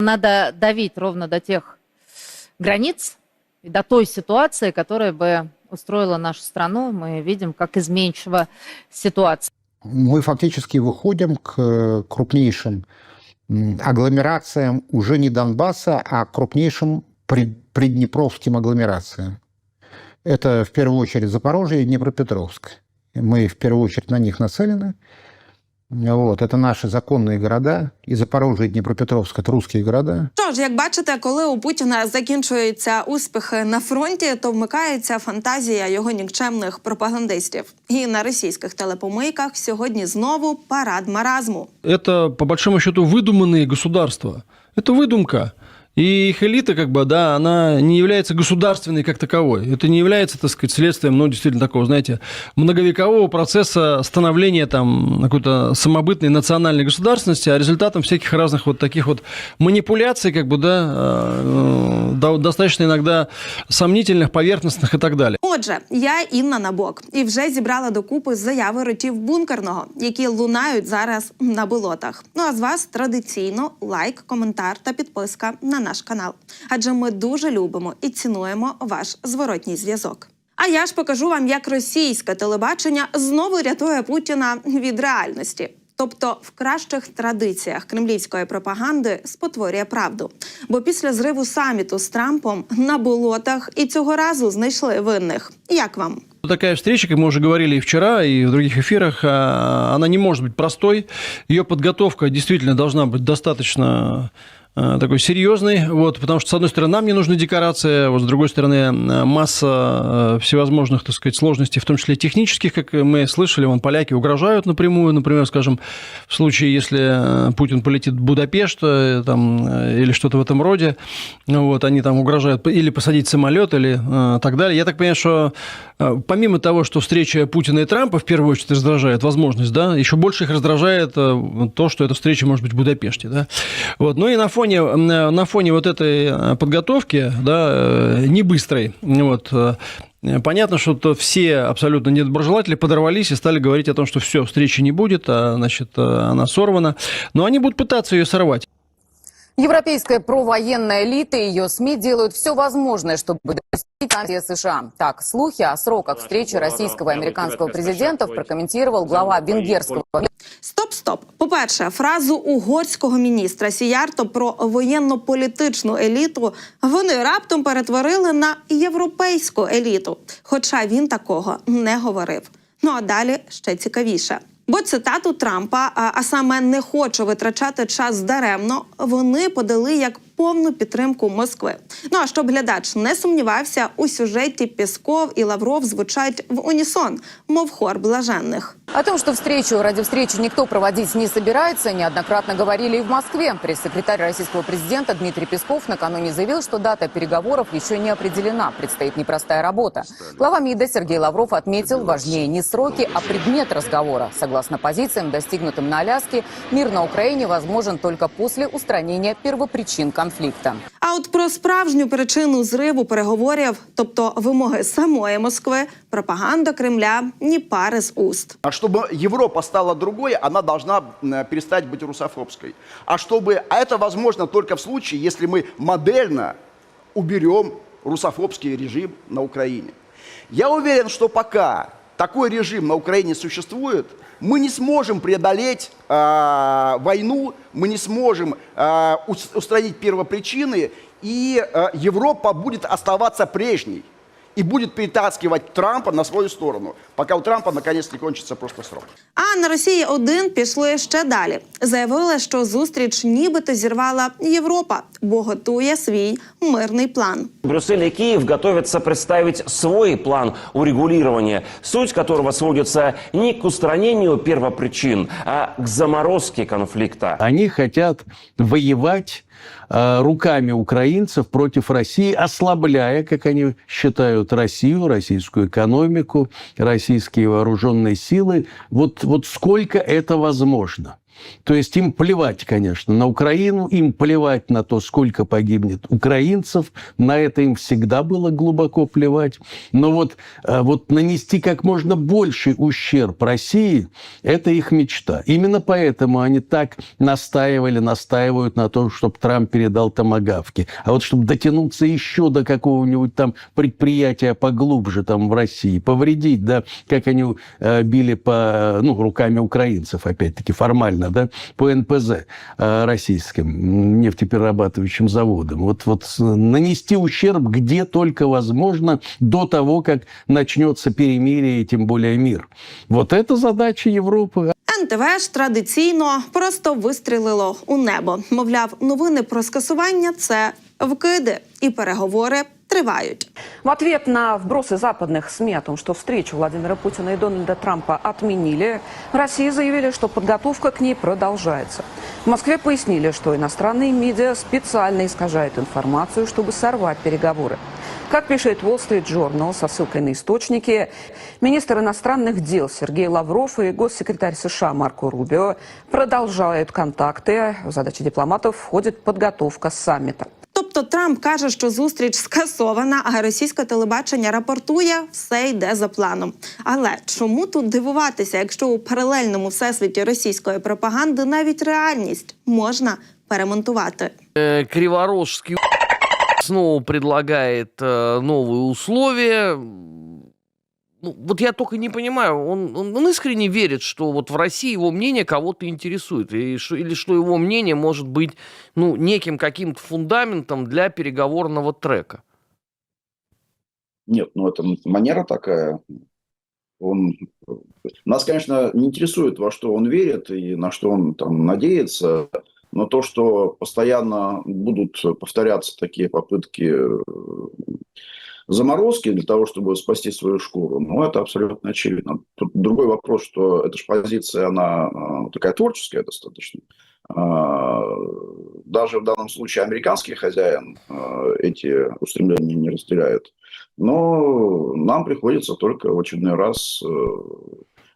Надо давить ровно до тех границ и до той ситуации, которая бы устроила нашу страну. Мы видим, как изменчива ситуация. Мы фактически выходим к э, крупнейшим агломерациям уже не Донбасса, а крупнейшим прид- приднепровским агломерациям. Это в первую очередь Запорожье и Днепропетровск. Мы в первую очередь на них нацелены. Вот, это наши законные города. И Запорожье, и Днепропетровск – это русские города. Що ж, як бачите, коли у Путіна закінчуються успіхи на фронті, то вмикається фантазія його нікчемних пропагандистів. І на російських телепомийках сьогодні знову парад маразму. это, по большому счету, выдуманные государства. Это выдумка. И их элита, как бы, да, она не является государственной как таковой. Это не является, так сказать, следствием, ну, действительно, такого, знаете, многовекового процесса становления там какой-то самобытной национальной государственности, а результатом всяких разных вот таких вот манипуляций, как бы, да, э, да, достаточно иногда сомнительных, поверхностных и так далее. Отже, я Інна Набок і вже зібрала докупи заяви ротів бункерного, які лунають зараз на болотах. Ну а з вас традиційно лайк, коментар та підписка на наш канал. Адже ми дуже любимо і цінуємо ваш зворотній зв'язок. А я ж покажу вам, як російське телебачення знову рятує Путіна від реальності. Тобто в кращих традиціях кремлівської пропаганди спотворює правду. Бо після зриву саміту з Трампом на болотах і цього разу знайшли винних. Як вам? Такая встреча, как мы уже говорили и вчера, и в других эфирах, а, она не может быть простой. Ее подготовка действительно должна быть достаточно э, такой серьезный, вот, потому что, с одной стороны, нам не нужны декорации, а вот с другой стороны, э, масса э, всевозможных, так сказать, сложностей, в том числе технических, как мы слышали, вон поляки угрожают напрямую, например, скажем, в случае, если э, Путин полетит в Будапешт э, там, э, или что-то в этом роде, ну вот, они там угрожают или посадить самолет, или э, так далее. Я так понимаю, что э, помимо того, что встреча Путина и Трампа в первую очередь раздражает возможность, да, еще больше их раздражает э, то, что эта встреча может быть в Будапеште, да. Вот. Ну и на фоне, э, на фоне вот этой э, подготовки, да, э, не быстрой, вот, э, Понятно, что то все абсолютно недоброжелатели подорвались и стали говорить о том, что все, встречи не будет, а, значит, она сорвана. Но они будут пытаться ее сорвать. Европейская провоенная элита и ее СМИ делают все возможное, чтобы санкции США. Так, слухи о сроках встречи российского и американского президентов прокомментировал глава венгерского Стоп, стоп. По-перше, фразу угорського міністра Сіярто про воєнно-політичну еліту вони раптом перетворили на європейську еліту. Хоча він такого не говорив. Ну а далі ще цікавіше. Бо цитату Трампа, а, саме не хочу витрачати час даремно, вони подали як повну підтримку Москви. Ну а щоб глядач не сумнівався, у сюжеті Пісков і Лавров звучать в унісон, мов хор блаженних. О том, что встречу ради встречи никто проводить не собирается, неоднократно говорили и в Москве. Пресс-секретарь российского президента Дмитрий Песков накануне заявил, что дата переговоров еще не определена. Предстоит непростая работа. Глава МИДа Сергей Лавров отметил, важнее не сроки, а предмет разговора. Согласно позициям, достигнутым на Аляске, мир на Украине возможен только после устранения первопричин конфликта. А от про справжню причину зриву переговорів, тобто вимоги самої Москви, пропаганда Кремля ні пари з уст. А чтобы Европа стала другой, она должна перестать быть русофобской. А чтобы а это возможно только в случае, если мы модельно уберем русофобский режим на Украине. Я уверен, что пока такой режим на Украине существует, мы не сможем преодолеть а, войну, мы не сможем ус- устранить первопричины, и а, Европа будет оставаться прежней и будет перетаскивать Трампа на свою сторону, пока у Трампа наконец не кончится просто срок. А на Росії 1 пішли ще далі. Заявили, що зустріч нібито зірвала Європа, бо готує свій мирний план. Брюссель и Киев готовятся представить свой план урегулирования, суть которого сводится не к устранению первопричин, а к заморозке конфликта. Они хотят воевать руками украинцев против России, ослабляя, как они считают, Россию, российскую экономику, российские вооруженные силы. Вот, вот сколько это возможно. То есть им плевать, конечно, на Украину, им плевать на то, сколько погибнет украинцев, на это им всегда было глубоко плевать. Но вот, э, вот нанести как можно больший ущерб России – это их мечта. Именно поэтому они так настаивали, настаивают на том, чтобы Трамп передал томогавки. А вот чтобы дотянуться еще до какого-нибудь там предприятия поглубже там в России, повредить, да, как они э, били по, ну, руками украинцев, опять-таки, формально, да, по НПЗ э, российским нефтеперерабатывающим заводам. Вот, вот нанести ущерб где только возможно до того, как начнется перемирие и тем более мир. Вот это задача Европы. НТВ ж традиційно просто вистрілило у небо. Мовляв, новини про скасування це вкиди, і переговори тривають. В ответ на вбросы западных СМИ о том, что встречу Владимира Путина и Дональда Трампа отменили, в России заявили, что подготовка к ней продолжается. В Москве пояснили, что иностранные медиа специально искажают информацию, чтобы сорвать переговоры. Как пишет Wall Street Journal со ссылкой на источники, министр иностранных дел Сергей Лавров и госсекретарь США Марко Рубио продолжают контакты. В задачи дипломатов входит подготовка саммита. Тобто Трамп каже, що зустріч скасована, а російське телебачення рапортує, все йде за планом. Але чому тут дивуватися, якщо у паралельному всесвіті російської пропаганди навіть реальність можна перемонтувати? Э, Криворожский снова предлагает э, новые условия. Ну, вот я только не понимаю, он, он, искренне верит, что вот в России его мнение кого-то интересует, и или что его мнение может быть ну, неким каким-то фундаментом для переговорного трека. Нет, ну это манера такая. Он... Нас, конечно, не интересует, во что он верит и на что он там надеется, но то, что постоянно будут повторяться такие попытки заморозки для того, чтобы спасти свою шкуру, ну, это абсолютно очевидно. Тут другой вопрос, что эта же позиция, она э, такая творческая достаточно. А, Даже в данном случае американский хозяин э, эти устремления не разделяет. Но нам приходится только в очередной раз э,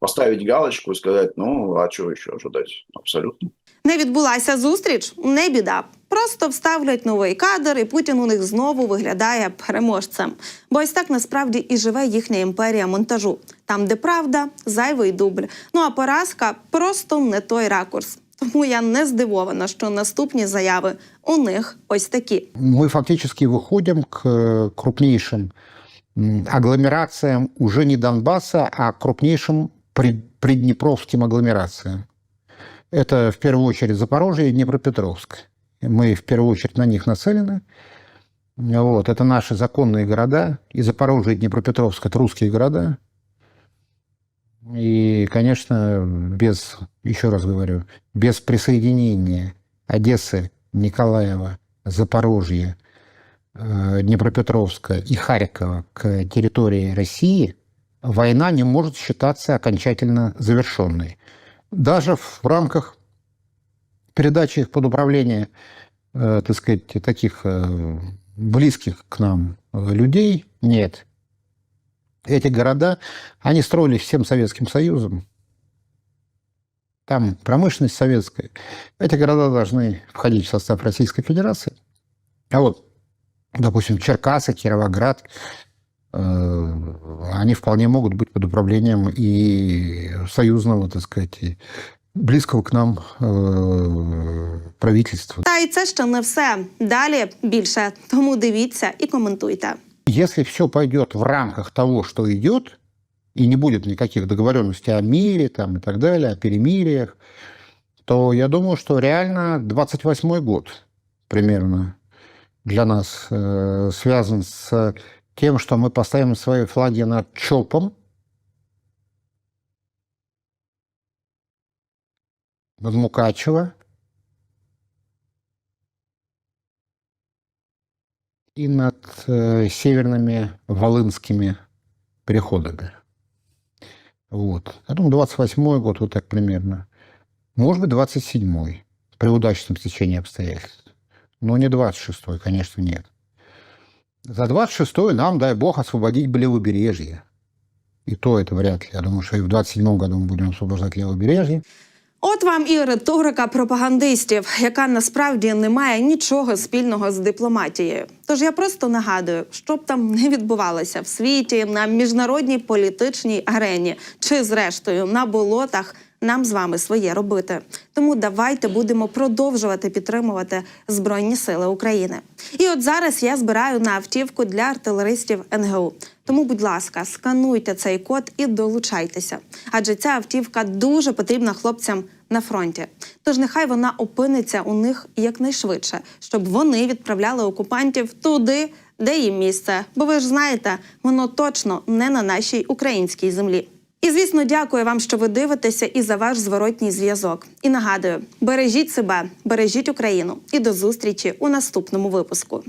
поставить галочку и сказать, ну, а чего еще ожидать? Абсолютно. Не відбулася зустріч, не біда. Просто вставлять новий кадр, і Путін у них знову виглядає переможцем. Бо ось так насправді і живе їхня імперія монтажу. Там, де правда, зайвий дубль. Ну а поразка просто не той ракурс. Тому я не здивована, що наступні заяви у них ось такі. Мы фактически выходим к э, крупнейшим м, агломерациям уже не Донбасса, а крупнейшим прид- Приднепровским агломерациям. Это в первую очередь Запорожье и Днепропетровск. Мы в первую очередь на них нацелены. Вот, это наши законные города. И Запорожье, и Днепропетровск – это русские города. И, конечно, без, еще раз говорю, без присоединения Одессы, Николаева, Запорожья, э, Днепропетровска и Харькова к территории России война не может считаться окончательно завершенной. Даже в рамках передачи их под управление, э, так сказать, таких э, близких к нам э, людей нет. Эти города, они строились всем Советским Союзом. Там промышленность советская. Эти города должны входить в состав Российской Федерации. А вот, допустим, Черкасы, Кировоград, они вполне могут быть под управлением и союзного, так сказать, и близкого к нам э, правительства. Та і це ще не все. Далі більше. Тому дивіться і коментуйте. Если все пойдет в рамках того, что идет, и не будет никаких договоренностей о мире там, и так далее, о перемириях, то я думаю, что реально 28 год примерно для нас э, связан с тем, что мы поставим свои флаги над ЧОПом, над Мукачево и над э, северными Волынскими переходами. Вот. Я думаю, 28 год, вот так примерно. Может быть, 27-й, при удачном стечении обстоятельств. Но не 26-й, конечно, нет. За 26-й нам, дай бог, освободить бы левобережье. И то это вряд ли. Я думаю, что и в 27 году мы будем освобождать левобережье. От вам і риторика пропагандистів, яка насправді не має нічого спільного з дипломатією. Тож я просто нагадую, що б там не відбувалося в світі, на міжнародній політичній арені чи, зрештою, на болотах. Нам з вами своє робити. Тому давайте будемо продовжувати підтримувати Збройні Сили України. І от зараз я збираю на автівку для артилеристів НГУ. Тому, будь ласка, скануйте цей код і долучайтеся. Адже ця автівка дуже потрібна хлопцям на фронті. Тож нехай вона опиниться у них якнайшвидше, щоб вони відправляли окупантів туди, де їм місце. Бо ви ж знаєте, воно точно не на нашій українській землі. І звісно, дякую вам, що ви дивитеся і за ваш зворотній зв'язок. І нагадую, бережіть себе, бережіть Україну і до зустрічі у наступному випуску.